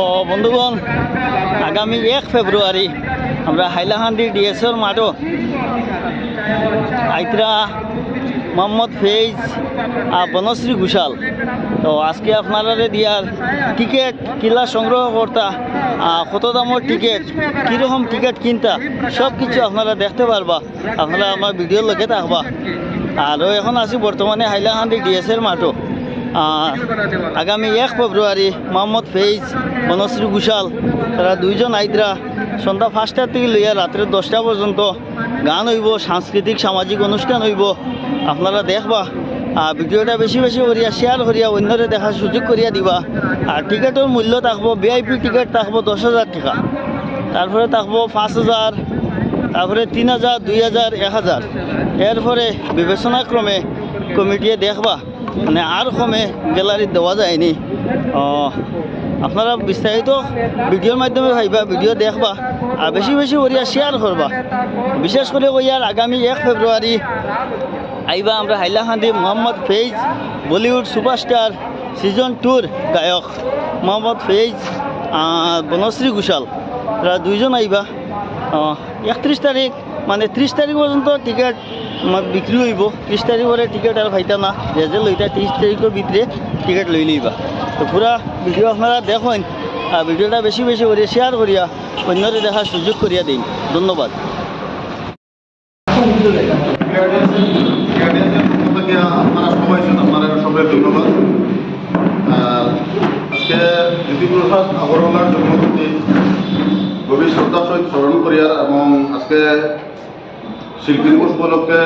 ও, বন্ধুগণ, আগামী এক ফেব্রুয়ারি আমরা হাইলাকান্দি ডিএসওর মাঠও। আইতরা, মোহাম্মদ ফেজ আর বনশ্রী ঘোষাল। তো আজকে আপনারা দিয়ার টিকিট, কিলা সংগ্রহ করতা কত দামের টিকিট, কীরকম টিকিট কিনতা সব কিছু আপনারা দেখতে পারবা, আপনারা আমার ভিডিও লগে থাকবা। আরও এখন আছি বর্তমানে হাইলাকান্দি ডিএসের মাঠও। আগামী এক ফেব্রুয়ারি মোহাম্মদ ফেইজ বনশ্রী ঘোষাল, তারা দুইজন আইদরা সন্ধ্যা পাঁচটার থেকে লইয়া রাত্রে দশটা পর্যন্ত গান হইব, সাংস্কৃতিক, সামাজিক অনুষ্ঠান হইব। আপনারা দেখবা আর ভিডিওটা বেশি বেশি করিয়া শেয়ার করিয়া, অন্যরে দেখার সুযোগ করিয়া দিবা। আর টিকেটের মূল্য থাকব ভিআইপি টিকেট থাকব দশ হাজার টাকা। তারপরে থাকব পাঁচ হাজার, তারপরে তিন হাজার, দুই হাজার, এক হাজার। এরপরে বিবেচনাক্রমে কমিটিয়ে দেখবা। মানে আর কমে গ্যালারিত দেওয়া যায়নি। আপনারা বিস্তারিত ভিডিওর মাধ্যমে ভাইবা ভিডিও দেখবা আর বেশি বেশি করিয়া শেয়ার করবা বিশেষ করে কইয়ার আগামী এক ফেব্রুয়ারি আইবা আমরা Hailakandi Mohammad Faiz, Bollywood superstar season two গায়ক মোহাম্মদ ফেইজ বনশ্রী ঘোষাল। এরা দুইজন আইবা একত্রিশ তারিখ মানে ত্রিশ তারিখ পর্যন্ত টিকেট আমার বিক্রি হইব ত্রিশ তারিখ পরে টিকেট আর পাইতা না যে যে লইতা ত্রিশ তারিখের ভিতরে টিকেট লই লইবা তো পুরা ভিডিও আপনারা দেখুন। আর ভিডিওটা বেশি বেশি করে শেয়ার করিয়া অন্যরে দেখার সুযোগ করিয়া দিন ধন্যবাদ। আপনারা সবাই গভীর শ্রদ্ধার সহিত স্মরণ করিয়ার এবং আজকে শিল্পী দিবস উপলক্ষে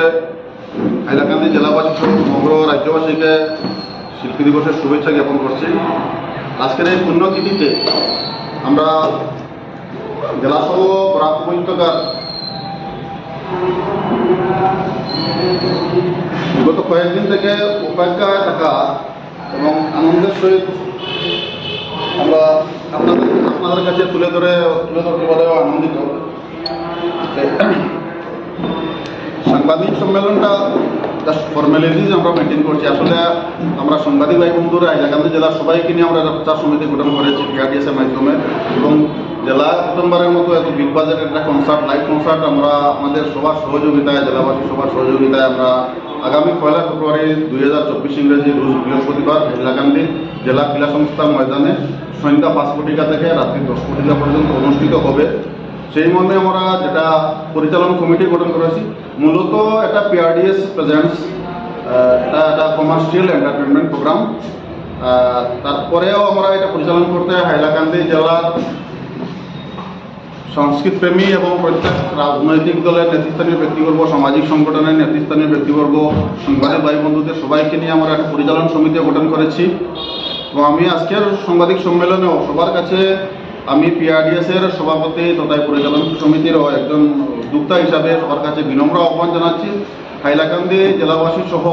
হাইলাকান্দি জেলাবাসী সমগ্র রাজ্যবাসীকে শিল্পী দিবসের শুভেচ্ছা জ্ঞাপন করছি। আজকের এই পুণ্যতিথিতে আমরা জেলাসহ বরাক উপত্যকার বিগত কয়েকদিন থেকে অপেক্ষায় থাকা এবং আনন্দের সহিত আমরা আপনাদের আপনাদের কাছে তুলে ধরে তুলে ধরতে পারেও আনন্দিত। সাংবাদিক সম্মেলনটা জাস্ট ফর্মালিটিজ আমরা মেনটেন করছি। আসলে আমরা সাংবাদিক ভাই বন্ধুরা হাইলাকান্দি জেলার সবাইকে নিয়ে আমরা প্রচার সমিতি গঠন করেছি পিআরডিএসের মাধ্যমে এবং জেলা প্রথমবারের মতো এত বিগ বাজেটের একটা কনসার্ট লাইভ কনসার্ট আমরা আমাদের সবার সহযোগিতায় জেলাবাসী সবার সহযোগিতায় আমরা আগামী পয়লা ফেব্রুয়ারি দুই হাজার চব্বিশ ইংরেজি রোজ বৃহস্পতিবার হাইলাকান্দি জেলা ক্রীড়া সংস্থার ময়দানে সন্ধ্যা পাঁচ কোটিকা থেকে রাত্রি দশ কোটিকা পর্যন্ত অনুষ্ঠিত হবে। সেই মর্মে আমরা যেটা পরিচালন কমিটি গঠন করেছি, মূলত এটা পিআরডিএস প্রেজেন্টস এটা একটা কমার্শিয়াল এন্টারটেনমেন্ট প্রোগ্রাম তারপরেও আমরা এটা পরিচালন করতে হাইলাকান্দি জেলার সংস্কৃত প্রেমী এবং প্রত্যেক রাজনৈতিক দলের নেতৃস্থানীয় ব্যক্তিবর্গ, সামাজিক সংগঠনের নেতৃস্থানীয় ব্যক্তিবর্গ, সাংবাদিক ভাই বন্ধুদের সবাইকে নিয়ে আমরা একটা পরিচালন সমিতি গঠন করেছি। এবং আমি আজকের সাংবাদিক সম্মেলনেও সবার কাছে আমি পিআরডিএসের সভাপতি তথা পরিচালন সমিতিরও একজন উদ্যোক্তা হিসাবে সবার কাছে বিনম্র আহ্বান জানাচ্ছি। হাইলাকান্দি জেলাবাসী সহ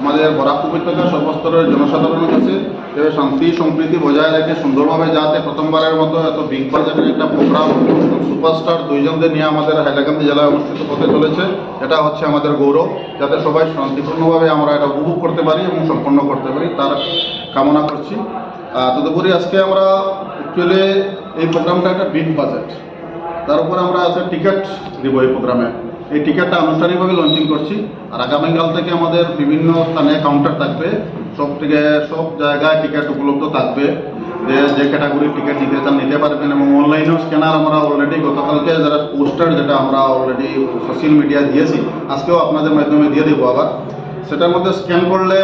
আমাদের বরাক উপত্যকার সর্বস্তরের জনসাধারণের কাছে শান্তি, সম্প্রীতি বজায় রেখে সুন্দরভাবে যাতে প্রথমবারের মতো এত বিগ বাজেটের একটা প্রোগ্রাম সুপারস্টার দুইজনদের নিয়ে আমাদের হাইলাকান্দি জেলায় অনুষ্ঠিত হতে চলেছে। এটা হচ্ছে আমাদের গৌরব, যাতে সবাই শান্তিপূর্ণভাবে আমরা এটা উপভোগ করতে পারি এবং সম্পন্ন করতে পারি, তার কামনা করছি। তদুপরি আজকে আমরা অ্যাকচুয়ালি এই প্রোগ্রামটা একটা বিগ বাজেট তার উপর আমরা আছে টিকিট দিব এই প্রোগ্রামে। এই টিকিটটা আনুষ্ঠানিকভাবে লঞ্চিং করছি। আর আগামীকাল থেকে আমাদের বিভিন্ন স্থানে কাউন্টার থাকবে। সব থেকে সব জায়গায় টিকিট উপলব্ধ থাকবে। যে যে ক্যাটাগরির টিকিট নিতে চান, নিতে পারবেন এবং অনলাইনেও স্ক্যানার আমরা অলরেডি গতকালকে যারা পোস্টার যেটা আমরা অলরেডি সোশ্যাল মিডিয়ায় দিয়েছি, আজকেও আপনাদের মাধ্যমে দিয়ে দেবো আবার। সেটার মধ্যে স্ক্যান করলে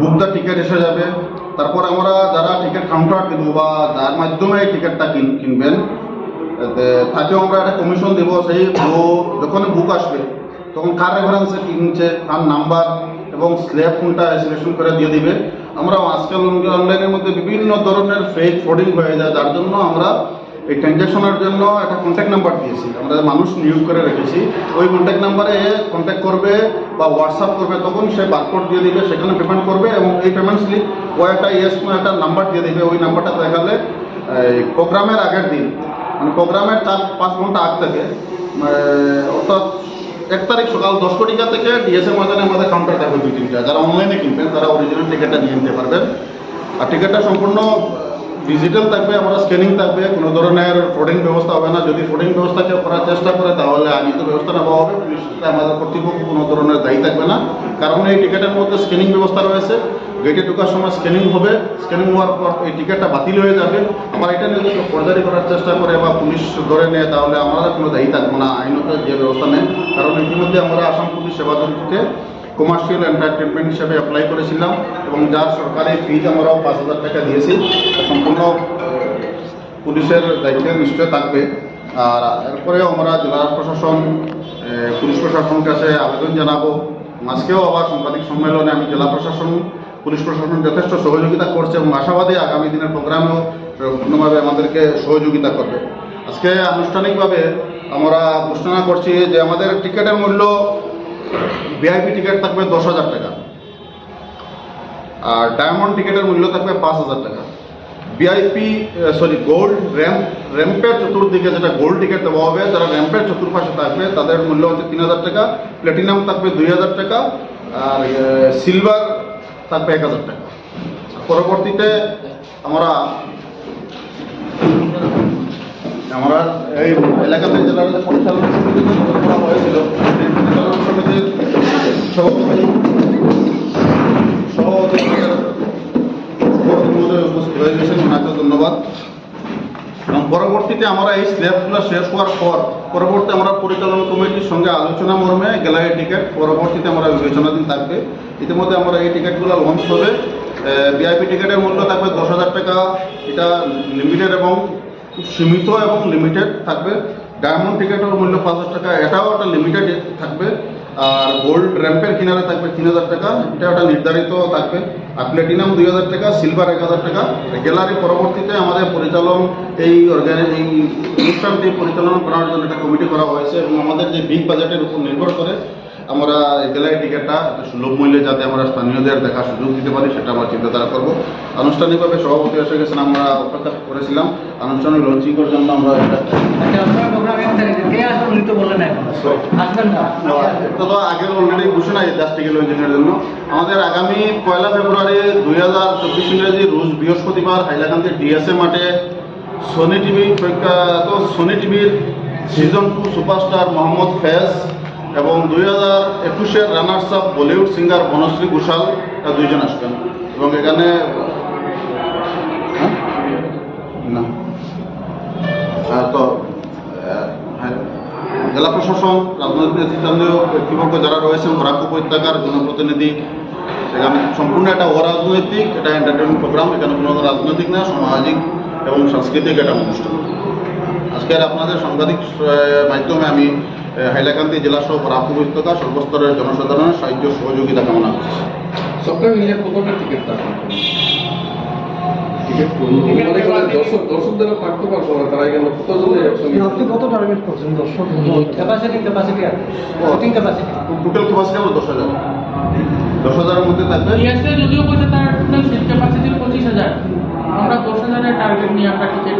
বুক দ্য টিকিট এসে যাবে। তারপর আমরা যারা টিকিট কাউন্টার কিনবো বা যার মাধ্যমে টিকিটটা কিন- কিনবেন তাকেও আমরা একটা কমিশন দেবো। সেই যখন বুক আসবে, তখন কার রেফারেন্সে কিনছে, কার নাম্বার এবং স্ল্যাব কোনটা সিলেকশন করে দিয়ে দিবে। আমরা আজকাল অনলাইনের মধ্যে বিভিন্ন ধরনের ফেক ফ্রডিং হয়ে যায়, যার জন্য আমরা এই ট্রানজ্যাকশনের জন্য একটা কন্ট্যাক্ট নাম্বার দিয়েছি। আমরা মানুষ নিয়োগ করে রেখেছি, ওই কন্ট্যাক্ট নাম্বারে কন্ট্যাক্ট করবে বা হোয়াটসঅ্যাপ করবে, তখন সে বারকোড দিয়ে দিবে, সেখানে পেমেন্ট করবে এবং এই পেমেন্ট স্লিপ ও একটা ইয়েস একটা নাম্বার দিয়ে দিবে। ওই নাম্বারটা দেখালে, এই প্রোগ্রামের আগের দিন মানে প্রোগ্রামের চার, পাঁচ ঘণ্টা আগ থেকে অর্থাৎ এক তারিখ সকাল দশ কোটিকা থেকে ডিএসএ ময়দানে আমাদের কাউন্টার থাকবে দুই তিনটা। যারা অনলাইনে কিনবেন, তারা অরিজিনাল টিকিটটা নিয়ে নিতে পারবেন। আর টিকিটটা সম্পূর্ণ ডিজিটাল থাকবে, আমরা স্ক্যানিং থাকবে, কোনো ধরনের ফোর্ডিং ব্যবস্থা হবে না। যদি ফোর্ডিং ব্যবস্থা কেউ করার চেষ্টা করে, তাহলে আইনত ব্যবস্থা নেওয়া হবে। পুলিশটা আমাদের কর্তৃপক্ষ কোনো ধরনের দায়ী থাকবে না। কারণ এই টিকিটের মধ্যে স্ক্যানিং ব্যবস্থা রয়েছে। গেটে ঢোকার সময় স্ক্যানিং হবে। স্ক্যানিং হওয়ার পর এই টিকিটটা বাতিল হয়ে যাবে। আবার এটা নিয়ে যদি ফৌজদারি করার চেষ্টা করে বা পুলিশ ধরে নেয়, তাহলে আমাদের কোনো দায়ী থাকবে না। আইনত যে ব্যবস্থা নেয় কারণ ইতিমধ্যে আমরা আসাম পুলিশ সেবা দলটিতে কমার্শিয়াল এন্টারটেনমেন্ট হিসাবে অ্যাপ্লাই করেছিলাম এবং যার সরকারি ফিজ আমরাও পাঁচ হাজার টাকা দিয়েছি সম্পূর্ণ পুলিশের দায়িত্বে নিশ্চয় থাকবে। আর এরপরেও আমরা জেলা প্রশাসন পুলিশ প্রশাসনের কাছে আবেদন জানাব। আজকেও আবার সাংবাদিক সম্মেলনে আমি জেলা প্রশাসন, পুলিশ প্রশাসন যথেষ্ট সহযোগিতা করছে এবং আশাবাদী আগামী দিনের প্রোগ্রামেও পূর্ণভাবে আমাদেরকে সহযোগিতা করবে। আজকে আনুষ্ঠানিকভাবে আমরা ঘোষণা করছি যে আমাদের টিকিটের মূল্য ভিআইপি টিকিট থাকবে দশ হাজার টাকা। আর ডায়মন্ড টিকিটের মূল্য থাকবে পাঁচ হাজার টাকা। ভিআইপি সরি গোল্ড র্যাম্প র্যাম্পের চতুর্দিকে যেটা গোল্ড টিকিট দেওয়া হবে, যারা র্যাম্পের চতুর্পাশে থাকবে, তাদের মূল্য হচ্ছে তিন হাজার টাকা। প্ল্যাটিনাম থাকবে দুই হাজার টাকা। আর সিলভার থাকবে এক হাজার টাকা। পরবর্তীতে আমরা আমরা এই এলাকাতে জেলার যে পরিচালনা সমিতি গঠন করা হয়েছিল সেই পরিচালনা সমিতির সভাপতি সভাপতি উপস্থিত হয়ে গেছেন ওনাকে ধন্যবাদ এবং পরবর্তীতে আমরা এই স্ল্যাবগুলো শেষ হওয়ার পর, পরবর্তী আমরা পরিচালনা কমিটির সঙ্গে আলোচনা মর্মে গ্যালারি টিকিট, পরবর্তীতে আমরা বিবেচনাধীন থাকবে। ইতিমধ্যে আমরা এই টিকিটগুলো লঞ্চ হবে। ভিআইপি টিকিটের মূল্য থাকবে দশ হাজার টাকা। এটা লিমিটেড এবং সীমিত এবং লিমিটেড থাকবে। ডায়মন্ড টিকিটের মূল্য পাঁচ হাজার টাকা, এটাও একটা লিমিটেড থাকবে। আর গোল্ড র্যাম্পের কিনারে থাকবে তিন হাজার টাকা, এটা একটা নির্ধারিত থাকবে। আর প্লেটিনাম দুই হাজার টাকা সিলভার এক হাজার টাকা। গ্যালারি পরবর্তীতে আমাদের পরিচালন, এই অর্গানাইজ এই অনুষ্ঠানটি পরিচালনা করার জন্য একটা কমিটি করা হয়েছে এবং আমাদের যে বিগ বাজেটের উপর নির্ভর করে আমরা গ্যালারি টিকিটটা সুলভ মূল্যে যাতে আমরা স্থানীয়দের দেখার সুযোগ দিতে পারি সেটা আমরা চিন্তাধারা করব। আনুষ্ঠানিকভাবে সভাপতি এসে গেছেন আমরা অপেক্ষা করেছিলাম। আনুষ্ঠানিক লঞ্চিংয়ের জন্য আমরা আচ্ছা তো আগের অলরেডি ঘোষণা এই জাস্টিক্যাল লঞ্চিংয়ের জন্য। আমাদের আগামী পয়লা ফেব্রুয়ারি দুই হাজার চব্বিশ ইংরেজি রোজ বৃহস্পতিবার হাইলাকান্দি ডিএসএ মাঠে সোনি টিভি প্রখ্যাত সোনি টিভির season two superstar Mohammad Faiz এবং দুই হাজার একুশের runners up Bollywood singer Banashree Ghoshal দুইজন আসবেন। এবং এখানে হ্যাঁ? তো হ্যাঁ, জেলা প্রশাসন রাজনৈতিক নেতৃত্বান্ধীয় ব্যক্তিবর্গ যারা রয়েছেন বরাক উপত্যকার জনপ্রতিনিধি। সেখানে সম্পূর্ণ একটা অরাজনৈতিক এটা এন্টারটেনমেন্ট প্রোগ্রাম এখানে কোনো রাজনৈতিক না সামাজিক এবং সাংস্কৃতিক একটা অনুষ্ঠান। আজকের আপনাদের সাংবাদিক মাধ্যমে আমি হাইলাকান্দি জেলা সহ বরাক উপত্যকা সর্বস্তরের জনসাধারণের সাহায্য সহযোগিতা কামনা করছি। কতটা টিকিট টোটাল ক্যাপাসিটি দশ হাজার। দশ হাজারের মধ্যে থাকবে? যদিও বলছে তার টোটাল সিট ক্যাপাসিটি পঁচিশ হাজার। আমরা দশ হাজারের টার্গেট নিয়ে আমরা টিকিট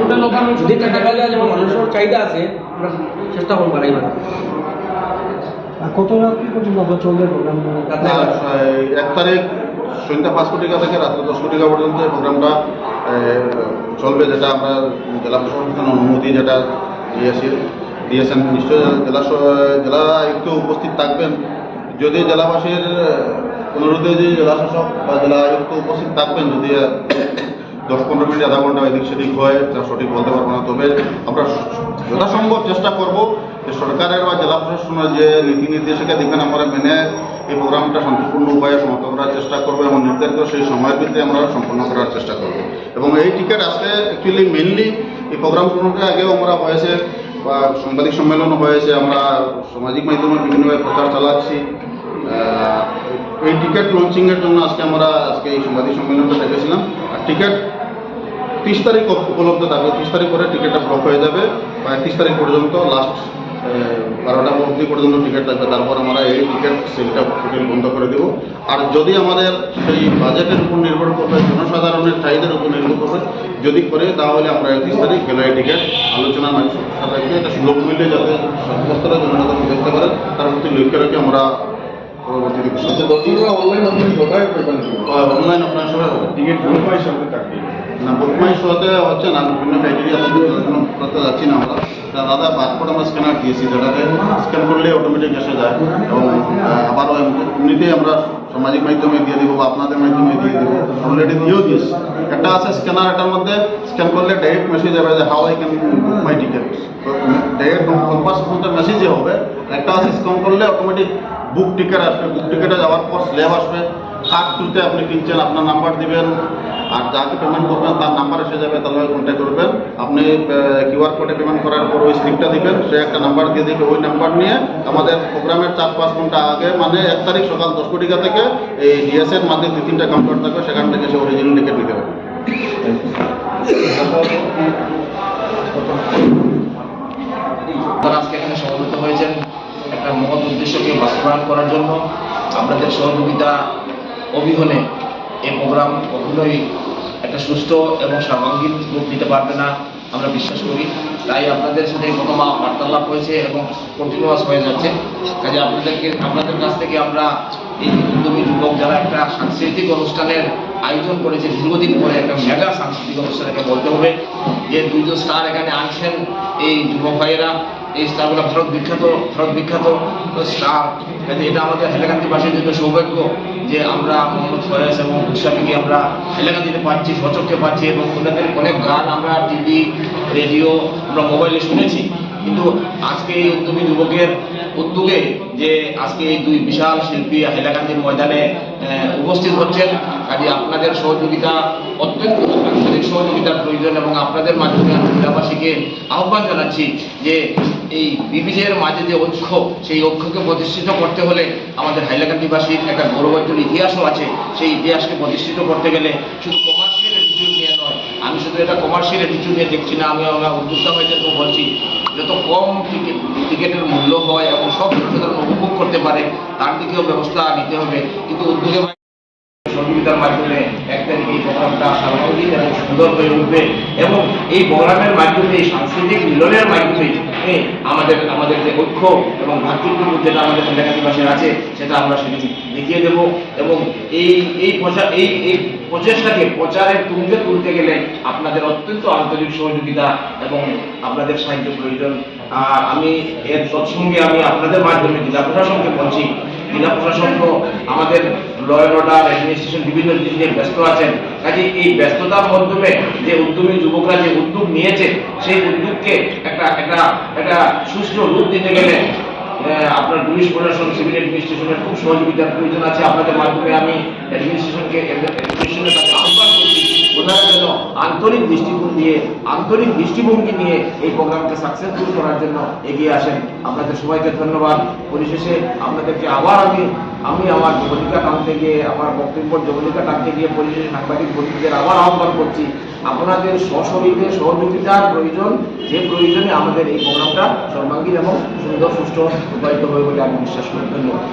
মানুষের চাহিদা আছে আমরা চেষ্টা করব বাড়াইবার কত রাত্রি পর্যন্ত আপনার চলবে প্রোগ্রাম রাত্রে আর, আহ, এক তারিখ সন্ধ্যা পাঁচ কোটি টাকা থেকে রাত্রে দশ কোটি টাকা পর্যন্ত এই প্রোগ্রামটা চলবে যেটা আমরা জেলা প্রশাসন অনুমতি যেটা দিয়েছি দিয়েছেন। নিশ্চয়ই জেলা জেলা আয়ুক্ত উপস্থিত থাকবেন। যদি জেলাবাসীর অনুরোধে যদি জেলা শাসক বা জেলা আয়ুক্ত উপস্থিত থাকবেন যদি দশ পনেরো মিনিট, আধা ঘণ্টা এদিক সেদিক হয় তা সঠিক বলতে পারব না তবে আমরা যথাসম্ভব চেষ্টা করব যে সরকারের বা জেলা প্রশাসনের যে নীতি নির্দেশিকা দিবেন আমরা মেনে এই প্রোগ্রামটা শান্তিপূর্ণ উপায়ে সমাপ্ত করার চেষ্টা করব এবং নির্ধারিত সেই সময়ের ভিত্তিতে আমরা সম্পন্ন করার চেষ্টা করব। এবং এই টিকিট আজকে অ্যাকচুয়ালি মেনলি এই প্রোগ্রাম প্রোগ্রামগুলোকে আগেও আমরা হয়েছে, বা সাংবাদিক সম্মেলন হয়েছে, আমরা সামাজিক মাধ্যমে বিভিন্নভাবে প্রচার চালাচ্ছি। এই টিকিট লঞ্চিংয়ের জন্য আজকে আমরা, আজকে এই সাংবাদিক সম্মেলনটা ডেকেছিলাম আর টিকিট তিরিশ তারিখ উপলব্ধ থাকবে তিরিশ তারিখ পরে টিকিটটা ব্লক হয়ে যাবে। একত্রিশ তারিখ পর্যন্ত লাস্ট বারোটা অবধি পর্যন্ত টিকিট থাকবে তারপর আমরা এই টিকিট সেলটা টোটাল বন্ধ করে দেবো। আর যদি আমাদের সেই বাজেটের উপর নির্ভর করবে জনসাধারণের চাহিদার উপর নির্ভর করবে যদি করে তাহলে আমরা একত্রিশ তারিখ গেলে টিকিট আলোচনা থাকবে এটা সুলভ মূল্যে যাতে সর্বস্তরের জনসাধারণ দেখতে পারে তার প্রতি লক্ষ্য রেখে আমরা পরবর্তীতে আচ্ছা অনলাইন অনলাইন অফলাইন সবাই টিকিট থাকবে না বুকমাই শোতে হচ্ছে না, বিভিন্ন ক্রাইটেরিয়া করতে যাচ্ছি না আমরা। দাদা পাসপোর্ট আমরা স্ক্যানার দিয়েছি যেটাতে স্ক্যান করলে অটোমেটিক এসে যায় এবং আবারও এমনিতেই আমরা সামাজিক মাধ্যমে দিয়ে দিব বা আপনাদের মাধ্যমে দিয়ে দিব অলরেডি দিয়েও দিয়েছি। একটা আছে স্ক্যানার এটার মধ্যে স্ক্যান করলে ডাইরেক্ট মেসেজ যাবে যে how I can book my ticket direct compass ফোনটা মেসেজে হবে একটা আছে স্ক্যান করলে অটোমেটিক বুক টিকিট আসবে। বুক টিকিটে যাওয়ার পর স্ল্যাব আসবে। কার্ড তুলতে আপনি কিনছেন আপনার নাম্বার দিবেন, আর যাকে পেমেন্ট করবেন তার নাম্বার এসে যাবে, তাহলে কন্ট্যাক্ট করবেন। আপনি কিউআর কোডে পেমেন্ট করার পর ওই স্লিপটা দিবেন, সে একটা নাম্বার দিয়ে দিবে ওই নাম্বার নিয়ে। আমাদের প্রোগ্রামের চার পাঁচ ঘণ্টা আগে মানে এক তারিখ সকাল দশ কোটিকা থেকে এই ডিএসএর মাধ্যমে দুই তিনটা কাউন্টার থাকবে, সেখান থেকে সে অরিজিনাল টিকিট নিতে পারবে। আজকে এখানে সমবেত হয়েছেন। একটা মহৎ উদ্দেশ্যকে বাস্তবায়ন করার জন্য। আপনাদের সহযোগিতা অবিহনে এই প্রোগ্রাম কখনোই একটা সুস্থ এবং সর্বাঙ্গীন রূপ দিতে পারবে না, আমরা বিশ্বাস করি। তাই আপনাদের সাথে কোনো মা- বার্তালাপ হয়েছে এবং কন্টিনিউয়াস হয়ে যাচ্ছে। কাজে আপনাদেরকে আপনাদের কাছ থেকে আমরা এই উদ্যমী যুবক যারা একটা সাংস্কৃতিক অনুষ্ঠানের আয়োজন করেছে, দীর্ঘদিন পরে একটা মেগা সাংস্কৃতিক অনুষ্ঠানকে বলতে হবে, যে দুইজন স্টার এখানে আনছেন এই যুবক ভাইয়েরা। এই স্টারগুলো ভারত বিখ্যাত ভারত বিখ্যাত স্টার। এটা আমাদের হাইলাকান্দিবাসীর জন্য সৌভাগ্য যে আমরা মোহাম্মদ ফয়েজ এবং উৎসাহীকে আমরা হাইলাকান্দিতে পাচ্ছি সচককে পাচ্ছি এবং ওনাদের অনেক গান আমরা টিভি, রেডিও আমরা মোবাইলে শুনেছি। কিন্তু আজকে এই উদ্যমী যুবকের উদ্যোগে যে আজকে এই দুই বিশাল শিল্পী হাইলাকান্দির ময়দানে উপস্থিত হচ্ছেন, কাজে আপনাদের সহযোগিতা, অত্যন্ত আন্তরিক সহযোগিতার প্রয়োজন এবং আপনাদের মাধ্যমে আমি জেলাবাসীকে আহ্বান জানাচ্ছি যে এই বিবিজের মাঝে যে ঐক্য, সেই ঐক্যকে প্রতিষ্ঠিত করতে হলে আমাদের হাইলাকান্দিবাসীর একটা গৌরবাজ্যল ইতিহাসও আছে। সেই ইতিহাসকে প্রতিষ্ঠিত করতে গেলে শুধু কমার্শিয়াল অ্যাটিটিউড নিয়ে নয়, আমি শুধু এটা কমার্শিয়াল অ্যাটিটিউড নিয়ে দেখছি না, আমি আমার উদ্যোক্তা ভাইদেরকেও বলছি, যত কম টিকিট টিকিটের মূল্য হয় এবং সব জনসাধারণ উপভোগ করতে পারে, তার দিকেও ব্যবস্থা নিতে হবে। কিন্তু উদ্যোগে সহযোগিতার মাধ্যমে এক তারিখে এই প্রোগ্রামটা সার্বজনীন এবং সুন্দর হয়ে উঠবে এবং এই প্রোগ্রামের মাধ্যমে, এই সাংস্কৃতিক মিলনের মাধ্যমে আমাদের আমাদের যে ঐক্য এবং ভ্রাতৃত্ববোধ যেটা আমাদের এলাকাবাসীর আছে, সেটা আমরা সেটি দেখিয়ে দেব এবং এই এই প্রচার এই এই প্রচেষ্টাকে, প্রচারের তুঙ্গে তুলতে গেলে আপনাদের অত্যন্ত আন্তরিক সহযোগিতা এবং আপনাদের সাহায্য প্রয়োজন। আর আমি এর তৎসঙ্গে আমি আপনাদের মাধ্যমে, জেলা প্রশাসনকে বলছি জেলা প্রশাসন তো আমাদের ল অ্যান্ড অর্ডার অ্যাডমিনিস্ট্রেশন বিভিন্ন জিনিস নিয়ে ব্যস্ত আছেন। কাজে এই ব্যস্ততার মাধ্যমে যে উদ্যমী যুবকরা যে উদ্যোগ নিয়েছে, সেই উদ্যোগকে একটা একটা একটা সুষ্ঠু রূপ দিতে গেলে আপনার পুলিশ প্রশাসন সিভিল অ্যাডমিনিস্ট্রেশনের খুব সহযোগিতার প্রয়োজন আছে। আপনাদের মাধ্যমে আমি অ্যাডমিনিস্ট্রেশনকে অ্যাডমিনিস্ট্রেশনের কাছে আহ্বান করছি। ওনারা যেন আন্তরিক দৃষ্টিকোণ দিয়ে, আন্তরিক দৃষ্টিভঙ্গি নিয়ে এই প্রোগ্রামকে সাকসেসফুল করার জন্য এগিয়ে আসেন। আপনাদের সবাইকে ধন্যবাদ। পরিশেষে আপনাদেরকে আবার আমি আমি আমার জবনিকা টানতে গিয়ে, আমার বক্তব্য জবনিকা টানতে গিয়ে পরিশেষে সাংবাদিক বন্ধুদের আবার আহ্বান করছি, আপনাদের সশরীরে সহযোগিতার প্রয়োজন, যে প্রয়োজনে আমাদের এই প্রোগ্রামটা সর্বাঙ্গীন এবং সুন্দর, সুষ্ঠু রূপায়িত হবে বলে আমি বিশ্বাস করি। ধন্যবাদ।